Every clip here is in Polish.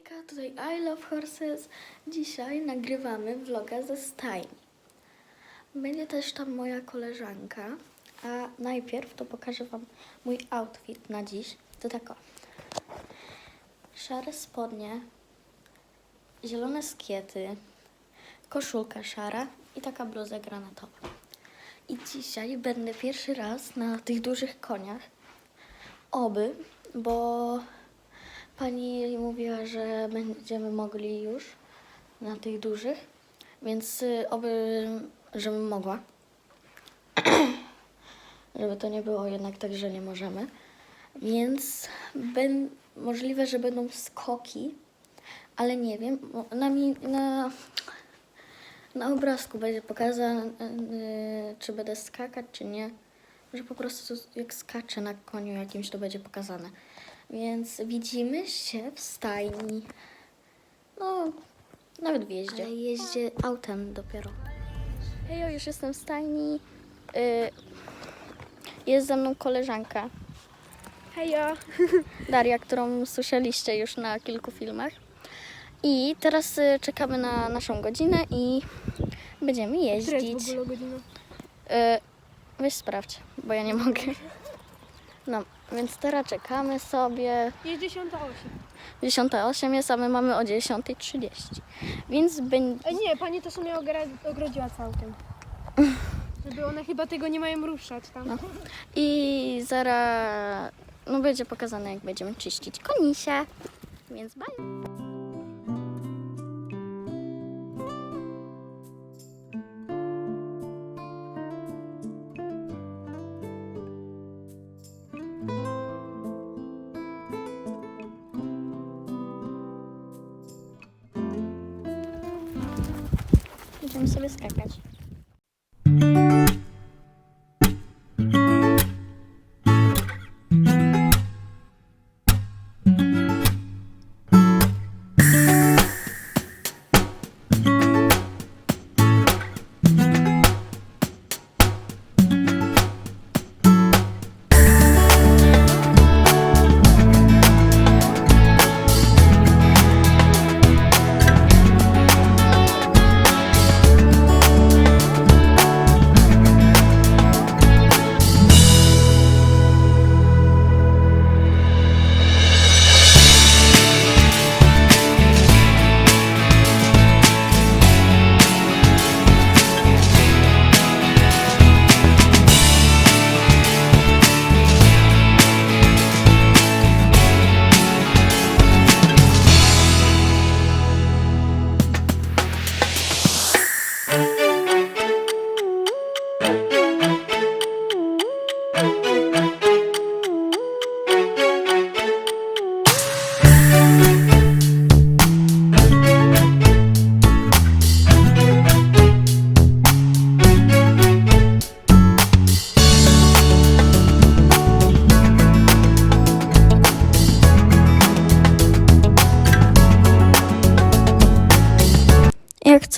Hejka, tutaj I Love Horses. Dzisiaj nagrywamy vloga ze stajni. Będzie też tam moja koleżanka, a najpierw to pokażę Wam mój outfit na dziś. To tako. Szare spodnie, zielone skiety, koszulka szara i taka bluza granatowa. I dzisiaj będę pierwszy raz na tych dużych koniach. Oby, bo pani mówiła, że będziemy mogli już na tych dużych, więc y, oby, żebym mogła. Żeby to nie było jednak tak, że nie możemy. Więc ben, możliwe, że będą skoki, ale nie wiem. Na, mi, na, na obrazku będzie pokazane, y, czy będę skakać, czy nie. Że po prostu jak skaczę na koniu jakimś, to będzie pokazane. Więc widzimy się w stajni. No, nawet w jeździe. Ale jeździe autem dopiero. Hejo, już jestem w stajni. Y, jest ze mną koleżanka Hejo. Daria, którą słyszeliście już na kilku filmach. I teraz y, czekamy na naszą godzinę i będziemy Która jest jeździć. w ogóle godzina? Y, weź sprawdź, bo ja nie mogę. No, więc teraz czekamy sobie. Jest 10.08. 10.08 jest, a my mamy o 10.30. Więc będzie. Nie, pani to sobie ogrodziła całkiem. Żeby one chyba tego nie mają ruszać tam. No. I zaraz. No będzie pokazane, jak będziemy czyścić konisia. Więc bye. Będziemy sobie skakać. Jak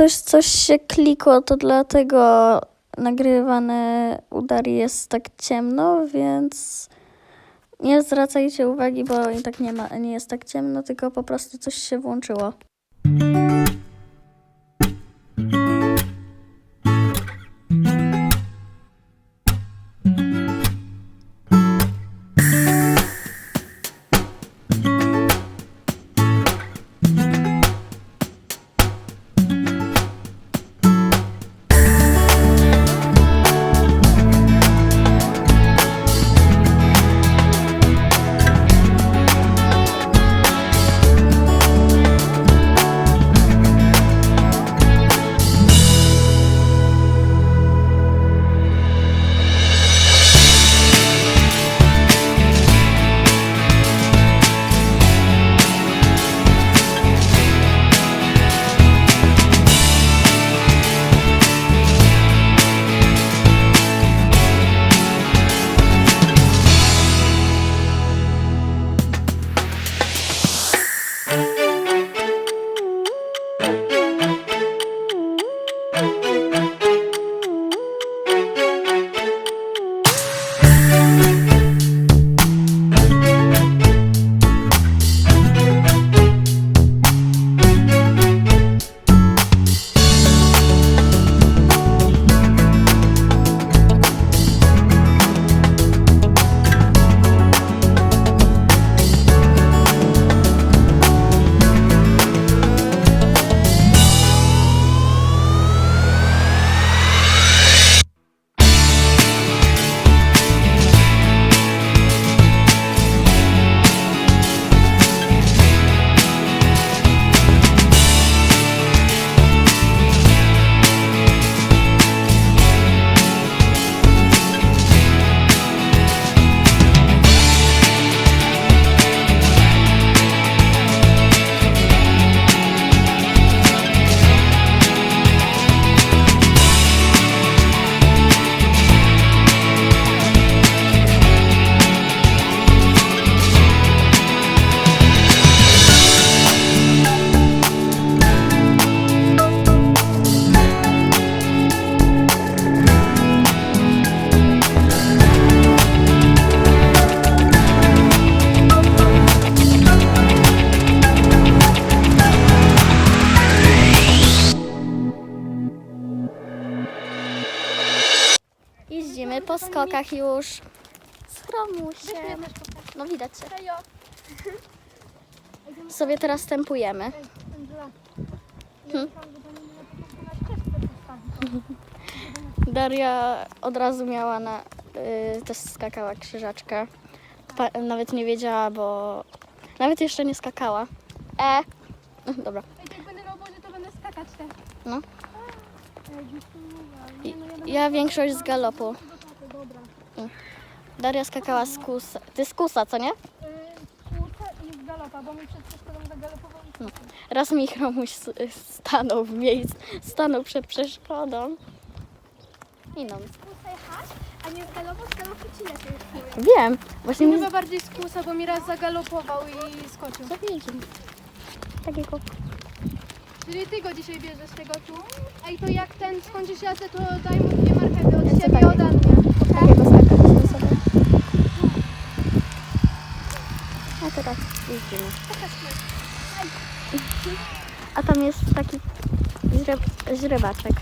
coś, coś się klikło, to dlatego nagrywane u Darii jest tak ciemno, więc nie zwracajcie uwagi, bo i tak nie ma, nie jest tak ciemno, tylko po prostu coś się włączyło. Skokach już też pokaż. No widać się. Sobie teraz. Ja Hmm? Daria od razu miała na... Y, też skakała krzyżaczkę. Pa, nawet nie wiedziała, bo... Nawet jeszcze nie skakała. E! Dobra. Ej, jak będę na obozie, to będę skakać też. No. No Ja większość z galopu. Dobra. Daria skakała z kusa. Ty z kusa, co nie? Yy, kurczę i z galopa, bo mi przed przeszkodą zagalopował i No. Raz mi chromuś s- stanął w miejscu, stanął przed przeszkodą. I no. Skłusa jechać, a nie z galopu, z galopu ci lepiej. Wiem, właśnie mi Chyba bardziej skłusa, bo mi raz zagalopował i skoczył. zawiedzi. Takiego. Czyli ty go dzisiaj bierzesz tego tu. Ej, to jak ten skończysz jazdę, to daj mu dwie marchewy od Ja chcę siebie takie. ode mnie. Takiego skakać sobie. A jeździmy. A tam jest taki źre, źrebaczek.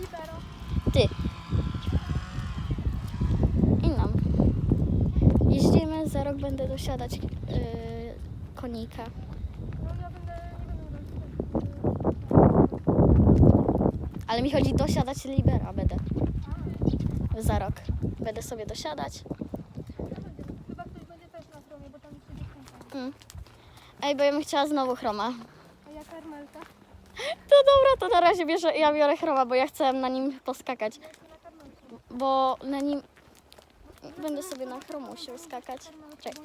Libero. Ty. I nam. Jeździmy, za rok będę dosiadać yy, konika. Ale mi chodzi dosiadać libera będę. Za rok. Będę sobie dosiadać. Chyba ktoś będzie też na stromie, bo tam jeszcze dziewczynka. Mm. Ej, bo ja bym chciała znowu chroma. A ja karmelka? To dobra, to na razie bierze, ja biorę chroma, bo ja chcę na nim poskakać. Bo na nim będę sobie na chromusiu skakać. Czekaj,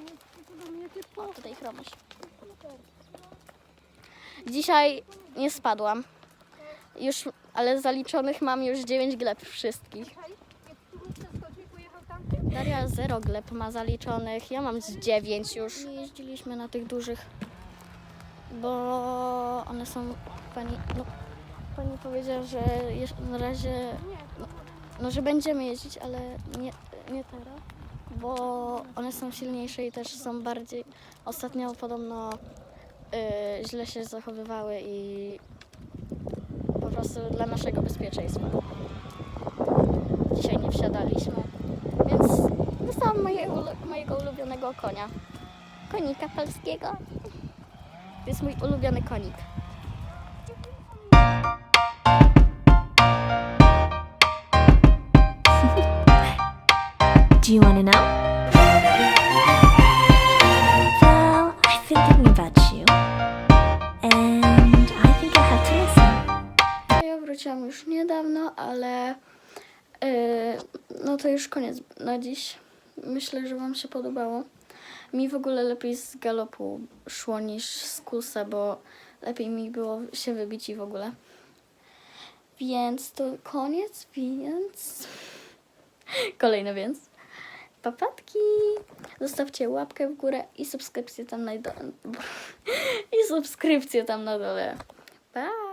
o, tutaj chromuś. Dzisiaj nie spadłam. Już, ale zaliczonych mam już 9 gleb wszystkich. Słuchaj, jak tu bym przeskoczył i pojechał tamtym, Daria 0 gleb ma zaliczonych, ja mam z 9 już. Nie jeździliśmy na tych dużych, bo one są, pani, no, pani powiedziała, że na razie, no, no, że będziemy jeździć, ale nie, nie teraz, bo one są silniejsze i też są bardziej, ostatnio podobno y, źle się zachowywały i po prostu dla naszego bezpieczeństwa. Dzisiaj nie wsiadaliśmy, mojego, mojego ulubionego konia. Konika polskiego. To jest mój ulubiony konik. Do you want to know? Well, I've been thinking about you, and I think I have to listen. Ja wróciłam już niedawno, ale yy, no to już koniec na dziś. Myślę, że Wam się podobało. Mi w ogóle lepiej z galopu szło niż z kusa, bo lepiej mi było się wybić i w ogóle. Więc to koniec, więc... Kolejny więc. Papatki! Zostawcie łapkę w górę i subskrypcję tam na dole. I subskrypcję tam na dole. Pa!